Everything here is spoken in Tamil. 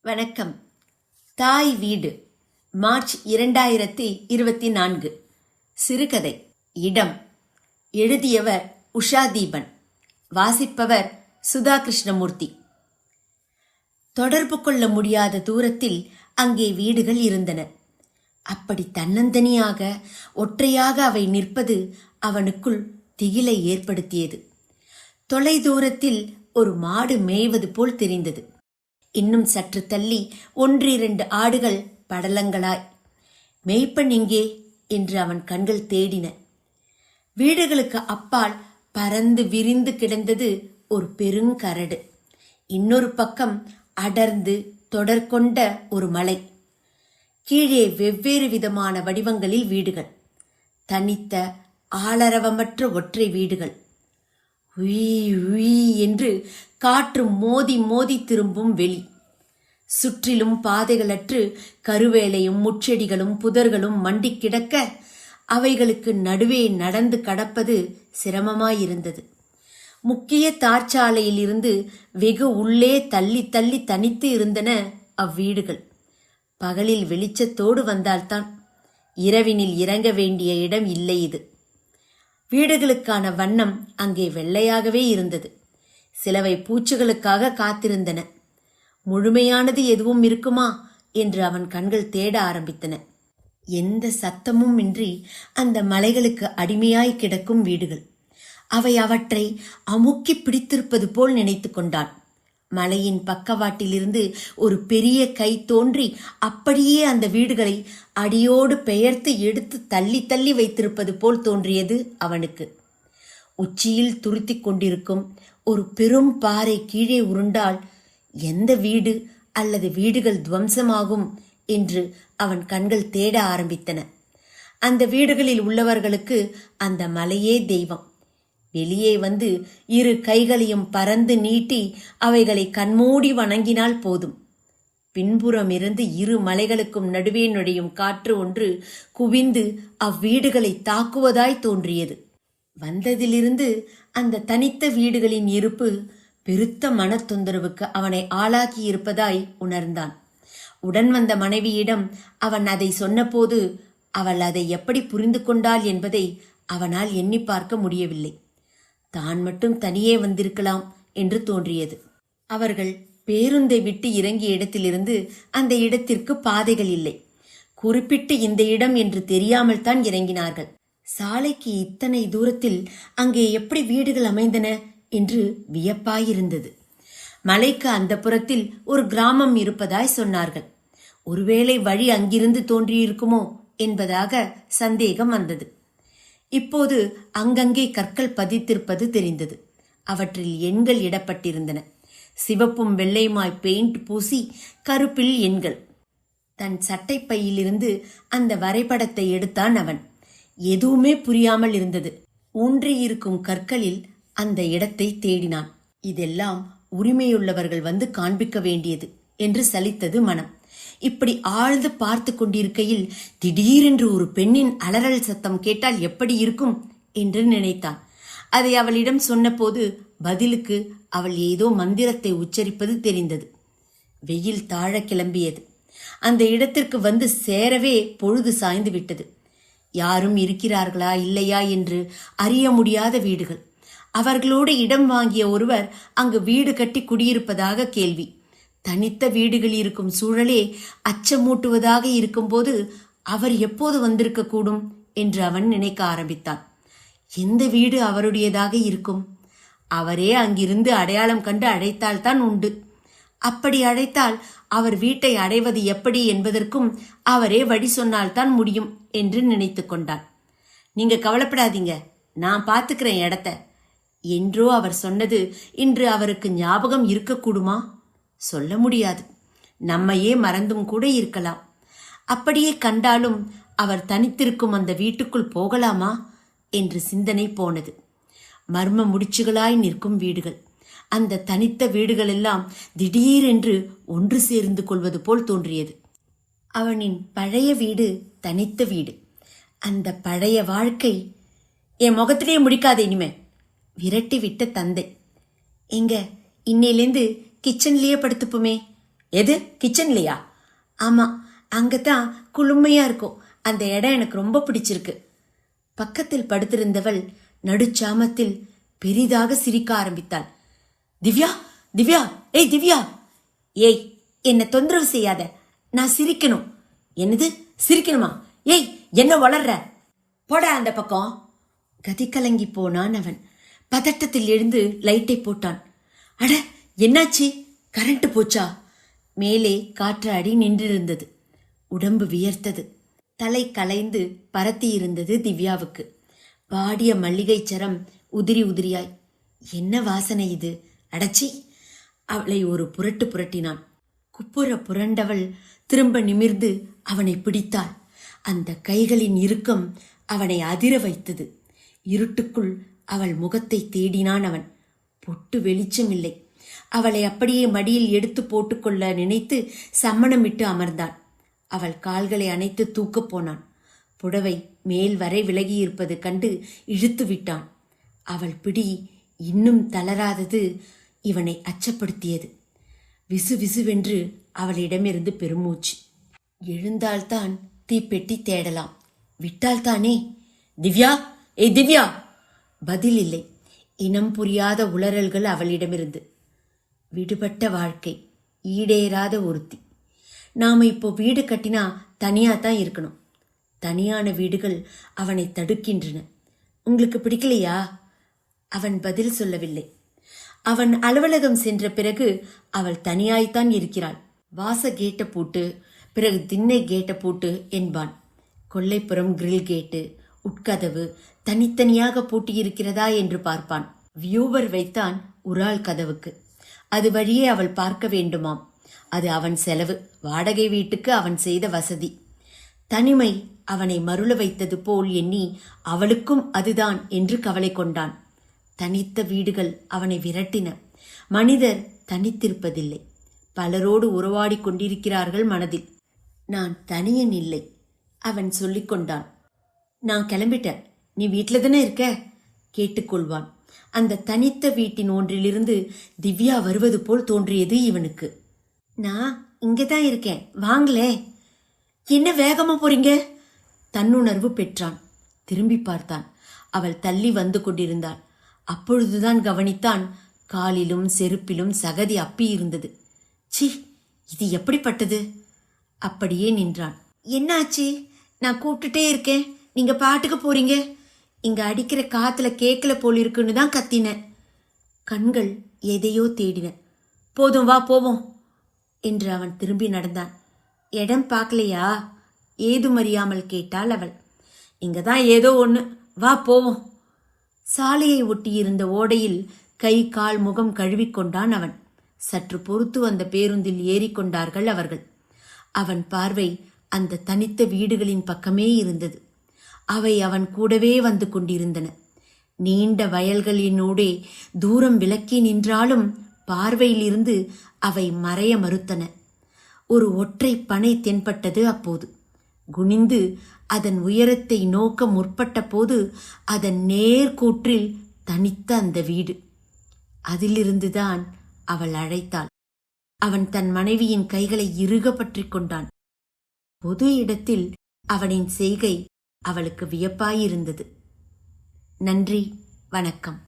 வணக்கம். தாய் வீடு மார்ச் இரண்டாயிரத்தி இருபத்தி நான்கு. சிறுகதை இடம். எழுதியவர் உஷா தீபன். வாசிப்பவர் சுதா கிருஷ்ணமூர்த்தி தொடர்பு கொள்ள முடியாத தூரத்தில் அங்கே வீடுகள் இருந்தன. அப்படி தன்னந்தனியாக ஒற்றையாக அவை நிற்பது அவனுக்குள் திகிலை ஏற்படுத்தியது. தொலைதூரத்தில் ஒரு மாடு மேய்வது போல் தெரிந்தது. இன்னும் சற்று தள்ளி ஒன்றிரண்டு ஆடுகள் படலங்களாய். மேய்ப்பன் எங்கே? என்று அவன் கண்கள் தேடின. வீடுகளுக்கு அப்பால் பறந்து விரிந்து கிடந்தது ஒரு பெருங்கரடு. இன்னொரு பக்கம் அடர்ந்து தொடர் கொண்ட ஒரு மலை. கீழே வெவ்வேறு விதமான வடிவங்களில் வீடுகள். தனித்த ஆளரவமற்ற ஒற்றை வீடுகள். உய் உய் என்று காற்று மோதி மோதி திரும்பும் வெளி. சுற்றிலும் பாதைகளற்று கருவேலையும் முச்செடிகளும் புதர்களும் மண்டி கிடக்க அவைகளுக்கு நடுவே நடந்து கடப்பது சிரமமாயிருந்தது. முக்கிய தார்ச்சாலையில் இருந்து வெகு உள்ளே தள்ளி தள்ளி தனித்து இருந்தன அவ்வீடுகள். பகலில் வெளிச்சத்தோடு வந்தால்தான். இரவினில் இறங்க வேண்டிய இடம் இல்லை இது. வீடுகளுக்கான வண்ணம் அங்கே வெள்ளையாகவே இருந்தது. சிலவை பூச்சிகளுக்காக காத்திருந்தன. முழுமையானது எதுவும் இருக்குமா? என்று அவன் கண்கள் தேட ஆரம்பித்தன. எந்த சத்தமும் இன்றி அந்த மலைகளுக்கு அடிமையாய் கிடக்கும் வீடுகள். அவை அவற்றை அமுக்கி பிடித்திருப்பது போல் நினைத்து கொண்டான். மலையின் பக்கவாட்டிலிருந்து ஒரு பெரிய கை தோன்றி அப்படியே அந்த வீடுகளை அடியோடு பெயர்த்து எடுத்து தள்ளி தள்ளி வைத்திருப்பது போல் தோன்றியது அவனுக்கு. உச்சியில் துருத்திக் கொண்டிருக்கும் ஒரு பெரும் பாறை கீழே உருண்டால் எந்த வீடு அல்லது வீடுகள் துவம்சமாகும் என்று அவன் கண்கள் தேட ஆரம்பித்தன. அந்த வீடுகளில் உள்ளவர்களுக்கு அந்த மலையே தெய்வம். வெளியே வந்து இரு கைகளையும் பறந்து நீட்டி அவைகளை கண்மூடி வணங்கினால் போதும். பின்புறமிருந்து இரு மலைகளுக்கும் நடுவே நுழையும் காற்று ஒன்று குவிந்து அவ்வீடுகளை தாக்குவதாய் தோன்றியது. வந்ததிலிருந்து அந்த தனித்த வீடுகளின் இருப்பு பெருத்த மன தொந்தரவுக்கு அவனை ஆளாக்கி இருப்பதாய் உணர்ந்தான். உடன் வந்த மனைவியிடம் அவன் அதை சொன்னபோது அவள் அதை எப்படி புரிந்து கொண்டாள் என்பதை அவனால் எண்ணி பார்க்க முடியவில்லை. தான் மட்டும் தனியே வந்திருக்கலாம் என்று தோன்றியது. அவர்கள் பேருந்தை விட்டு இறங்கிய இடத்திலிருந்து அந்த இடத்திற்கு பாதைகள் இல்லை. குறிப்பிட்டு இந்த இடம் என்று தெரியாமல் தான் இறங்கினார்கள். சாலைக்கு இத்தனை தூரத்தில் அங்கே எப்படி வீடுகள் அமைந்தன என்று வியப்பாயிருந்தது. மலைக்கு அந்த புறத்தில் ஒரு கிராமம் இருப்பதாய் சொன்னார்கள். ஒருவேளை வழி அங்கிருந்து தோன்றியிருக்குமோ என்பதாக சந்தேகம் வந்தது. இப்போது அங்கங்கே கற்கள் பதித்திருப்பது தெரிந்தது. அவற்றில் எண்கள் இடப்பட்டிருந்தன. சிவப்பும் வெள்ளையுமாய் பெயிண்ட் பூசி கருப்பில் எண்கள். தன் சட்டைப்பையிலிருந்து அந்த வரைபடத்தை எடுத்தான் அவன். எதுவுமே புரியாமல் இருந்தது. ஊன்றியிருக்கும் கற்களில் அந்த இடத்தை தேடினான். இதெல்லாம் உரிமையுள்ளவர்கள் வந்து காண்பிக்க வேண்டியது என்று சலித்தது மனம். இப்படி ஆழ்ந்து பார்த்து கொண்டிருக்கையில் திடீரென்று ஒரு பெண்ணின் அலறல் சத்தம் கேட்டால் எப்படி இருக்கும்? என்று நினைத்தான். அதை அவளிடம் சொன்னபோது பதிலுக்கு அவள் ஏதோ மந்திரத்தை உச்சரிப்பது தெரிந்தது. வெயில் தாழ கிளம்பியது. அந்த இடத்திற்கு வந்து சேரவே பொழுது சாய்ந்து விட்டது. யாரும் இருக்கிறார்களா இல்லையா என்று அறிய முடியாத வீடுகள். அவர்களோடு இடம் வாங்கிய ஒருவர் அங்கு வீடு கட்டி குடியிருப்பதாக கேள்வி. தனித்த வீடுகள் இருக்கும் சூழலே அச்சமூட்டுவதாக இருக்கும்போது அவர் எப்போது வந்திருக்க கூடும் என்று அவன் நினைக்க ஆரம்பித்தான். எந்த வீடு அவருடையதாக இருக்கும்? அவரே அங்கிருந்து அடையாளம் கண்டு அழைத்தால்தான் உண்டு. அப்படி அழைத்தால் அவர் வீட்டை அடைவது எப்படி என்பதற்கும் அவரே வழி சொன்னால்தான் முடியும் என்று நினைத்து கொண்டான். நீங்க கவலைப்படாதீங்க நான் பார்த்துக்கிறேன் இடத்த. என்றோ அவர் சொன்னது இன்று அவருக்கு ஞாபகம் இருக்கக்கூடுமா? சொல்ல முடியாது. நம்மையே மறந்தும் கூட இருக்கலாம். அப்படியே கண்டாலும் அவர் தனித்திருக்கும் அந்த வீட்டுக்குள் போகலாமா? என்று சிந்தனை போனது. மர்ம முடிச்சுகளாய் நிற்கும் வீடுகள். அந்த தனித்த வீடுகளெல்லாம் திடீரென்று ஒன்று சேர்ந்து கொள்வது போல் தோன்றியது. அவனின் பழைய வீடு தனித்த வீடு. அந்த பழைய வாழ்க்கை என் முகத்திலேயே முடிக்காத இனிமே. விரட்டி விட்ட தந்தை. எங்க இன்னையிலேந்து கிச்சன்லயே படுத்துப்போமே. எது? கிச்சன்லையா? ஆமா அங்கதான் குளுமையா இருக்கும். அந்த இடம் எனக்கு ரொம்ப பிடிச்சிருக்கு. பக்கத்தில் படுத்திருந்தவள் நடுச்சாமத்தில் பெரிதாக சிரிக்க ஆரம்பித்தாள். திவ்யா திவ்யா ஏய் திவ்யா! ஏய் என்ன தொந்தரவு செய்யாத. நான் சிரிக்கணும். என்னது? சிரிக்கணுமா? ஏய் என்ன வளர்ற? போடா அந்த பக்கம். கதி கலங்கி போனான் அவன். பதட்டத்தில் எழுந்து லைட்டை போட்டான். அட என்னாச்சு? கரண்ட் போச்சா? மேலே காற்றாடி நின்றிருந்தது. உடம்பு வியர்த்தது. தலை கலைந்து பரத்தியிருந்தது திவ்யாவுக்கு. வாடிய மல்லிகை சரம் உதிரி உதிரியாய். என்ன வாசனை இது? அடச்சி! அவளை ஒரு புரட்டு புரட்டினான். குப்புற புரண்டவள் திரும்ப நிமிர்ந்து அவனை பிடித்தாள். அந்த கைகளின் இறுக்கம் அவனை அதிர வைத்தது. இருட்டுக்குள் அவள் முகத்தை தேடினான் அவன். பொட்டு வெளிச்சமில்லை. அவளை அப்படியே மடியில் எடுத்து போட்டுக்கொள்ள நினைத்து சம்மணமிட்டு அமர்ந்தான். அவள் கால்களை அணைத்து தூக்கப் போனான். புடவை மேல் வரை விலகியிருப்பது கண்டு இழுத்து விட்டான். அவள் பிடி இன்னும் தளராதது இவனை அச்சப்படுத்தியது. விசு விசுவென்று அவளிடமிருந்து பெருமூச்சு. எழுந்தால்தான் தீப்பெட்டி தேடலாம். விட்டால்தானே? திவ்யா! ஏ திவ்யா! பதில் இல்லை. இனம் புரியாத உளறல்கள் அவளிடமிருந்து. விடுபட்ட வாழ்க்கை ஈடேறாத ஒருத்தி. நாம் இப்போ வீடு கட்டினா தனியாக தான் இருக்கணும். தனியான வீடுகள் அவனை தடுக்கின்றன. உங்களுக்கு பிடிக்கலையா? அவன் பதில் சொல்லவில்லை. அவன் அலுவலகம் சென்ற பிறகு அவள் தனியாய்த்தான் இருக்கிறாள். வாச கேட்டை பூட்டு பிறகு திண்ணை கேட்டை பூட்டு என்பான். கொல்லைப்புறம் கிரில் கேட்டு உட்கதவு தனித்தனியாக பூட்டியிருக்கிறதா என்று பார்ப்பான். வியூவர் வைத்தான் உரால் கதவுக்கு. அது வழியே அவள் பார்க்க வேண்டுமாம். அது அவன் செலவு. வாடகை வீட்டுக்கு அவன் செய்த வசதி. தனிமை அவனை மருள வைத்தது போல் எண்ணி அவளுக்கும் அதுதான் என்று கவலை கொண்டான். தனித்த வீடுகள் அவனை விரட்டின. மனிதர் தனித்திருப்பதில்லை. பலரோடு உறவாடிக் கொண்டிருக்கிறார்கள் மனதில். நான் தனியன் இல்லை அவன் சொல்லிக்கொண்டான் நான் கிளம்பிட்டேன். நீ வீட்டில் தானே இருக்க? கேட்டுக்கொள்வான். அந்த தனித்த வீட்டின் ஒன்றிலிருந்து திவ்யா வருவது போல் தோன்றியது இவனுக்கு. நான் இங்கே தான் இருக்கேன். வாங்களே. என்ன வேகமா போறீங்க? தன்னுணர்வு பெற்றான். திரும்பி பார்த்தான். அவள் தள்ளி வந்து கொண்டிருந்தாள். அப்பொழுதுதான் கவனித்தான் காலிலும் செருப்பிலும் சகதி அப்பி இருந்தது. சி இது எப்படிப்பட்டது? அப்படியே நின்றான். என்னாச்சு? நான் கூப்பிட்டுட்டே இருக்கேன். நீங்க பாட்டுக்கு போறீங்க. இங்க அடிக்கிற காத்துல கேட்கல போல் இருக்குன்னு தான் கத்தினேன் கண்கள் எதையோ தேடின. போதும் வா போவோம் என்று அவன் திரும்பி நடந்தான். இடம் பார்க்கலையா? ஏதும் அறியாமல் கேட்டாள் அவள். இங்க தான் ஏதோ ஒன்று வா போவோம். சாலையை ஒட்டியிருந்த ஓடையில் கை கால் முகம் கழுவிக்கொண்டான் அவன். சற்று பொறுத்து வந்த பேருந்தில் ஏறிக்கொண்டார்கள் அவர்கள். அவன் பார்வை அந்த தனித்த வீடுகளின் பக்கமே இருந்தது. அவை அவன் கூடவே வந்து கொண்டிருந்தன. நீண்ட வயல்களினூடே தூரம் விலக்கி நின்றாலும் பார்வையிலிருந்து அவை மறைய மறுத்தன. ஒரு ஒற்றை பனை தென்பட்டது அப்போது. குனிந்து அதன் உயரத்தை நோக்க முற்பட்ட போது அதன் நேர்கூற்றில் தனித்த அந்த வீடு. அதிலிருந்துதான் அவள் அழைத்தாள். அவன் தன் மனைவியின் கைகளை இறுக கொண்டான். பொது இடத்தில் அவனின் செய்கை அவளுக்கு வியப்பாயிருந்தது. நன்றி வணக்கம்.